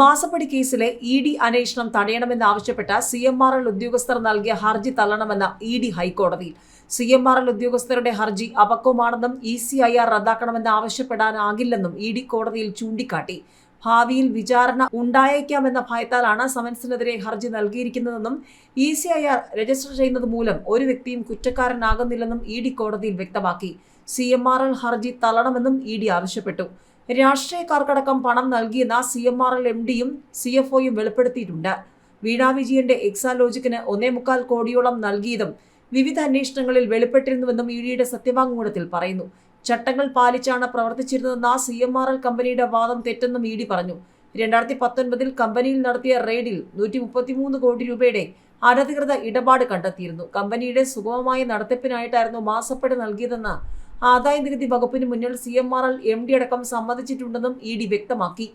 മാസപ്പടി കേസിലെ E D അന്വേഷണം തടയണമെന്നാവശ്യപ്പെട്ട സി എം ആർ എൽ ഉദ്യോഗസ്ഥർ നൽകിയ ഹർജി തള്ളണമെന്ന് ഇ ഡി ഹൈക്കോടതിയിൽ. സി എം ആർ എൽ ഉദ്യോഗസ്ഥരുടെ ഹർജി അപക്വമാണെന്നും ഇ സി ഐ ആർ റദ്ദാക്കണമെന്ന് ആവശ്യപ്പെടാനാകില്ലെന്നും ഇ ഡി കോടതിയിൽ ചൂണ്ടിക്കാട്ടി. ഭാവിയിൽ വിചാരണ ഉണ്ടായേക്കാമെന്ന ഭയത്താലാണ് സമൻസിനെതിരെ ഹർജി നൽകിയിരിക്കുന്നതെന്നും E C I R register ചെയ്യുന്നത് മൂലം ഒരു വ്യക്തിയും കുറ്റക്കാരനാകുന്നില്ലെന്നും ഇ ഡി കോടതിയിൽ വ്യക്തമാക്കി. സി എം ആർ എൽ ഹർജി തള്ളണമെന്നും ഇ ഡി ആവശ്യപ്പെട്ടു. രാഷ്ട്രീയക്കാർക്കടക്കം പണം നൽകിയെന്ന C M R L M ഡിയും സി എഫ് ഒയും വെളിപ്പെടുത്തിയിട്ടുണ്ട്. വീണ വിജയന്റെ എക്സാലോജിക്കിന് ഒന്നേ മുക്കാൽ കോടിയോളം നൽകിയതും വിവിധ അന്വേഷണങ്ങളിൽ വെളിപ്പെട്ടിരുന്നുവെന്നും ഇ ഡിയുടെ സത്യവാങ്മൂലത്തിൽ പറയുന്നു. ചട്ടങ്ങൾ പാലിച്ചാണ് പ്രവർത്തിച്ചിരുന്നതെന്ന സി എം ആർ എൽ കമ്പനിയുടെ വാദം തെറ്റെന്നും ഇ ഡി പറഞ്ഞു. രണ്ടായിരത്തി പത്തൊൻപതിൽ കമ്പനിയിൽ നടത്തിയ റെയ്ഡിൽ നൂറ്റി മുപ്പത്തിമൂന്ന് കോടി രൂപയുടെ അനധികൃത ഇടപാട് കണ്ടെത്തിയിരുന്നു. കമ്പനിയുടെ സുഗമമായ നടത്തിപ്പിനായിട്ടായിരുന്നു മാസപ്പടി നൽകിയതെന്ന് ആദായ നികുതി വകുപ്പിന് മുന്നിൽ C M R L M D അടക്കം സമ്മതിച്ചിട്ടുണ്ടെന്നും ഇ ഡി വ്യക്തമാക്കി.